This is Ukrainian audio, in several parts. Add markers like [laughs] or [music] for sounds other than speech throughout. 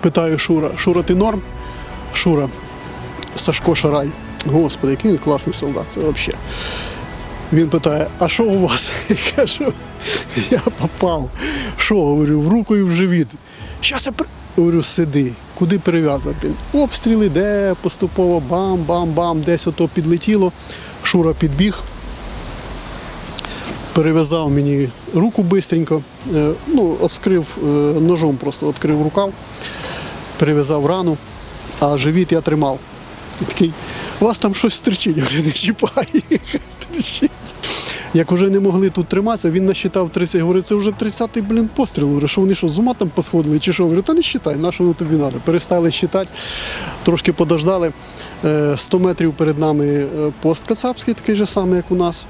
Питаю Шура, Шура, ти норм? Шура, Сашко Шарай. Господи, який він класний солдат, це взагалі. Він питає, а що у вас? [laughs] Я кажу, я попав. Що, говорю, в руку і в живіт. Щас я при... говорю, сиди. Куди перев'язав? Він обстріли, де поступово бам-бам-бам, десь ото підлетіло. Шура підбіг, перев'язав мені руку бистренько, е, ну, відкрив е, ножом, просто відкрив рукав, перев'язав рану, а живіт я тримав. Такий, у вас там щось стерчить, я говорю, не чіпай, [laughs] стерчить. Як вже не могли тут триматися, він насчитав 30, говорить, це вже 30-й, блін, постріл. Говорю, що вони що, з ума там посходили чи що? Говорю, та не считай, на що воно тобі треба. Перестали считати, трошки подождали. Е, 100 метрів перед нами е, пост Кацапський, такий же самий, як у нас.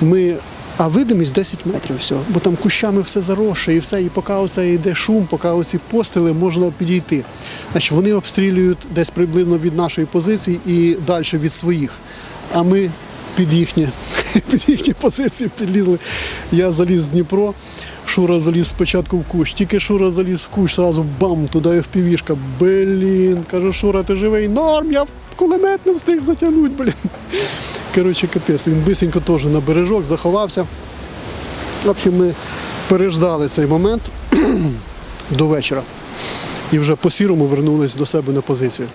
Ми, а видимість 10 метрів все, бо там кущами все заросше і все, і поки оце йде шум, поки оці постріли можна підійти. Значить, вони обстрілюють десь приблизно від нашої позиції і далі від своїх. А ми під їхні, [laughs] під їхні позиції підлізли. Я заліз в Дніпро. Шура заліз спочатку в кущ. Тільки Шура заліз в кущ, одразу бам, туди в півішка. Блін, кажу, Шура, ти живий? Норм, я кулемет не встиг затягнути, блін. Коротше, капець, він бисенько теж на бережок заховався. В общем, ми переждали цей момент [clears throat] до вечора і вже по сірому вернулись до себе на позицію.